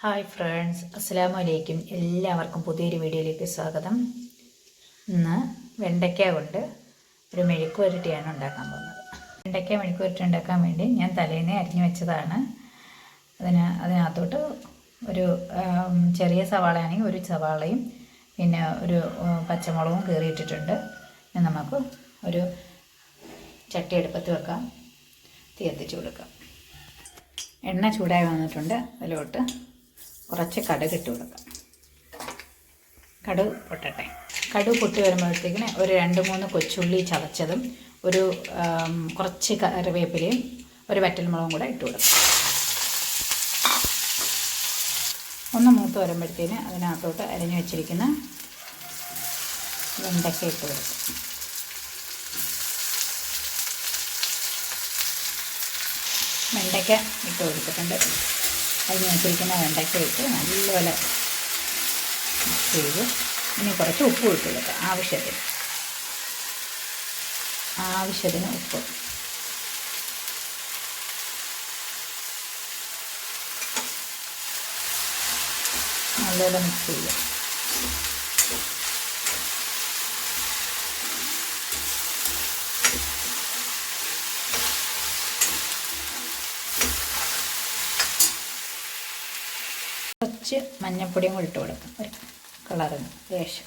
Hi friends അസ്സലാമു അലൈക്കും എല്ലാവർക്കും പുതിയൊരു വീഡിയോയിലേക്ക് സ്വാഗതം. ഇന്ന് വെണ്ടയ്ക്ക കൊണ്ട് ഒരു മെഴുക്ക് പുരട്ടിയാണ് ഉണ്ടാക്കാൻ പോകുന്നത്. വെണ്ടയ്ക്ക മെഴുക്ക് പുരട്ടി ഉണ്ടാക്കാൻ വേണ്ടി ഞാൻ തലേന്ന് അരിഞ്ഞു വെച്ചതാണ്. അതിന് അതിനകത്തോട്ട് ഒരു ചെറിയ സവാളയാണെങ്കിൽ ഒരു സവാളയും പിന്നെ ഒരു പച്ചമുളകും കീറിയിട്ടിട്ടുണ്ട്. നമുക്ക് ഒരു ചട്ടി എടുപ്പത്ത് വെക്കാം. തീ കത്തിച്ച് കൊടുക്കാം. എണ്ണ ചൂടായി വന്നിട്ടുണ്ട്. അതിലോട്ട് കുറച്ച് കടുക് ഇട്ട് കൊടുക്കാം. കടുക് പൊട്ടട്ടെ. കടുക് പൊട്ടി വരുമ്പോഴത്തേക്കിന് ഒരു രണ്ട് മൂന്ന് കൊച്ചുള്ളി ചതച്ചതും ഒരു കുറച്ച് കറിവേപ്പിലയും ഒരു വറ്റൽമുളകും കൂടെ ഇട്ട് കൊടുക്കാം. ഒന്ന് മൂത്ത് വരുമ്പോഴത്തേന് അതിനകത്തോട്ട് അരിഞ്ഞു വെച്ചിരിക്കുന്ന വെണ്ടയ്ക്ക ഇട്ട് കൊടുക്കും. വെണ്ടയ്ക്ക ഇട്ട് കൊടുത്തിട്ടുണ്ട്. അതിന് വെച്ചിരിക്കുന്ന വെണ്ടയ്ക്ക ഇട്ട് നല്ലപോലെ മിക്സ് ചെയ്ത് ഇനി കുറച്ച് ഉപ്പ് ഇട്ട് കൊടുക്കാം ആവശ്യത്തിന്. ആവശ്യത്തിന് ഉപ്പ്. നല്ലപോലെ മിക്സ് ചെയ്യാം കുറച്ച് മഞ്ഞൾപ്പൊടിയും കൂടി ഇട്ട് കൊടുക്കാം. ഒരു കളറിന് ലേശം.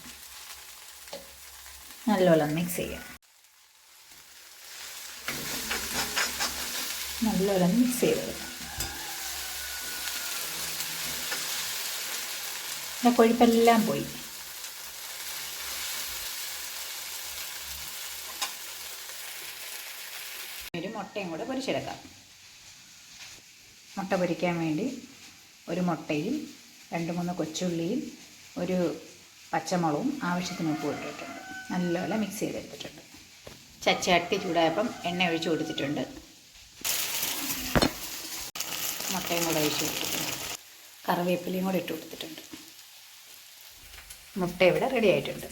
നല്ലപോലെ മിക്സ് ചെയ്യാം. നല്ലപോലെ മിക്സ് ചെയ്ത് കൊടുക്കാം. എന്റെ കൊഴുപ്പെല്ലാം പോയി. ഒരു മുട്ടയും കൂടെ പൊരിച്ചെടുക്കാം. മുട്ട പൊരിക്കാൻ വേണ്ടി ഒരു മുട്ടയും രണ്ട് മൂന്ന് കൊച്ചുള്ളിയും ഒരു പച്ചമുളകും ആവശ്യത്തിന് ഉപ്പ് ഇട്ടിട്ടുണ്ട്. നല്ലപോലെ മിക്സ് ചെയ്തെടുത്തിട്ടുണ്ട്. ചച്ചട്ടി ചൂടായപ്പം എണ്ണ ഒഴിച്ച് കൊടുത്തിട്ടുണ്ട്. മുട്ടയും കൂടെ ഒഴിച്ച് കൊടുത്തിട്ടുണ്ട്. കറിവേപ്പിലയും കൂടെ ഇട്ട് കൊടുത്തിട്ടുണ്ട്. മുട്ട ഇവിടെ റെഡി ആയിട്ടുണ്ട്.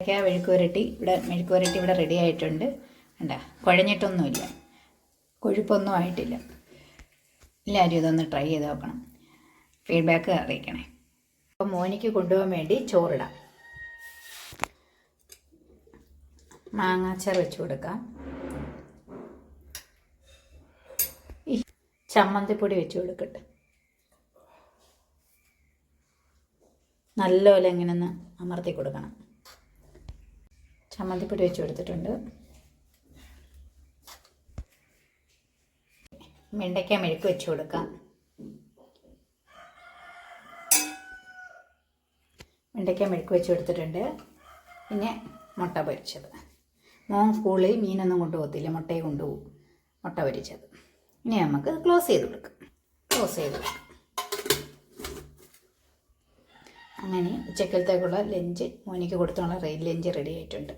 ഏലക്ക മെഴുക്ക് ഇവിടെ മെഴുക്കുവരട്ടി ഇവിടെ റെഡി ആയിട്ടുണ്ട്. കണ്ട കുഴഞ്ഞിട്ടൊന്നുമില്ല. കൊഴുപ്പൊന്നും ആയിട്ടില്ല. എല്ലാവരും ഇതൊന്ന് ട്രൈ ചെയ്ത് നോക്കണം. ഫീഡ്ബാക്ക് അറിയിക്കണേ. അപ്പോൾ മോനിക്ക് കൊണ്ടുപോകാൻ വേണ്ടി ചോറിടാം. മാങ്ങാച്ചാർ വെച്ച് കൊടുക്കാം. ഈ ചമ്മന്തിപ്പൊടി വെച്ച് കൊടുക്കട്ടെ. നല്ലപോലെ ഇങ്ങനെ ഒന്ന് അമർത്തി കൊടുക്കണം. ചമ്മന്തിപ്പൊടി വെച്ച് കൊടുത്തിട്ടുണ്ട്. വെണ്ടയ്ക്ക മെഴുക്ക് വെച്ച് കൊടുക്കാം. വെണ്ടയ്ക്ക മെഴുക്ക് വെച്ച് കൊടുത്തിട്ടുണ്ട് പിന്നെ മുട്ട പൊരിച്ചത്. മോൻ സ്കൂളിൽ മീനൊന്നും കൊണ്ടുപോകത്തില്ല. മുട്ടയെ കൊണ്ടുപോകും. മുട്ട പൊരിച്ചത്. ഇനി നമുക്ക് ക്ലോസ് ചെയ്ത് കൊടുക്കാം. ക്ലോസ് ചെയ്ത് കൊടുക്കാം. അങ്ങനെ ഉച്ചക്കലത്തേക്കുള്ള ലഞ്ച് മോനിക്ക് കൊടുത്തുള്ള ലഞ്ച് റെഡി ആയിട്ടുണ്ട്.